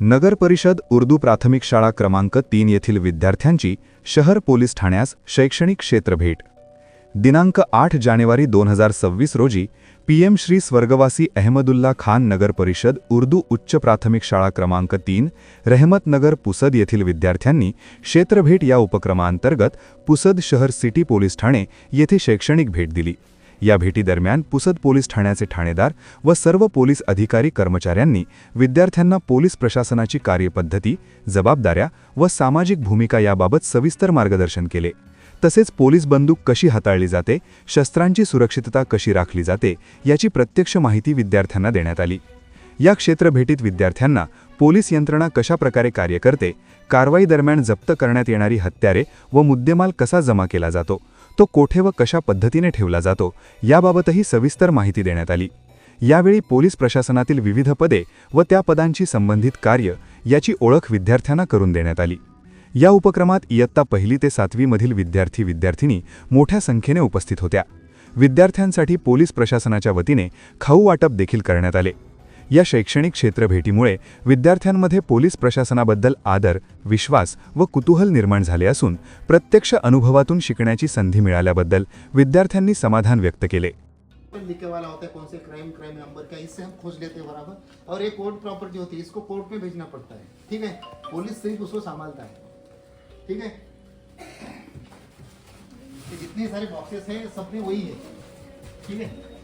नगर परिषद उर्दू प्राथमिक शाळा क्रमांक तीन येथील विद्यार्थ्यांची शहर पोलीस ठाण्यास शैक्षणिक क्षेत्र भेट दिनांक आठ जानेवारी दोन हजार सव्वीस रोजी पीएम श्री स्वर्गवासी अहमदुल्ला खान नगर परिषद उर्दू उच्च प्राथमिक शाळा क्रमांक तीन रहमतनगर पुसद येथील विद्यार्थ्यांनी क्षेत्रभेट या उपक्रमांतर्गत पुसद शहर सिटी पोलीस ठाणे येथे शैक्षणिक भेट दिली. या भेटीदरम्यान पुसद पोलीस ठाण्याचे ठाणेदार व सर्व पोलीस अधिकारी कर्मचाऱ्यांनी विद्यार्थ्यांना पोलीस प्रशासनाची कार्यपद्धती जबाबदाऱ्या व सामाजिक भूमिका याबाबत सविस्तर मार्गदर्शन केले. तसेच पोलीस बंदूक कशी हाताळली जाते शस्त्रांची सुरक्षितता कशी राखली जाते याची प्रत्यक्ष माहिती विद्यार्थ्यांना देण्यात आली. या क्षेत्रभेटीत विद्यार्थ्यांना पोलीस यंत्रणा कशा प्रकारे कार्य करते कारवाई दरम्यान जप्त करण्यात येणारी हत्यारे व मुद्देमाल कसा जमा केला जातो तो कोठे व कशा पद्धतीने ठेवला जातो याबाबतही सविस्तर माहिती देण्यात आली. यावेळी पोलीस प्रशासनातील विविध पदे व त्या पदांशी संबंधित कार्य याची ओळख विद्यार्थ्यांना करून देण्यात आली. या उपक्रमात इयत्ता पहिली ते सातवीमधील विद्यार्थी विद्यार्थिनी मोठ्या संख्येने उपस्थित होत्या. विद्यार्थ्यांसाठी पोलीस प्रशासनाच्या वतीने खाऊ वाटप देखील करण्यात आले. या शैक्षणिक क्षेत्रभेटीमुळे विद्यार्थ्यांमध्ये पोलीस प्रशासनाबद्दल आदर विश्वास व कुतूहल निर्माण झाले असून प्रत्यक्ष अनुभवातून शिकण्याची संधी मिळाल्याबद्दल विद्यार्थ्यांनी समाधान व्यक्त केले. लिखे वाला होता है कौन से क्राइम क्राइम नंबर इससे हम खोज लेते हैं बराबर। और कोर्ट प्रॉपर्टी होती है इसको कोर्ट में भेजना पड़ता है ठीक है? पुलिस सिर्फ उसको संभालता है ठीक है? जितने सारे बॉक्सेस हैं सब में वही है ठीक है?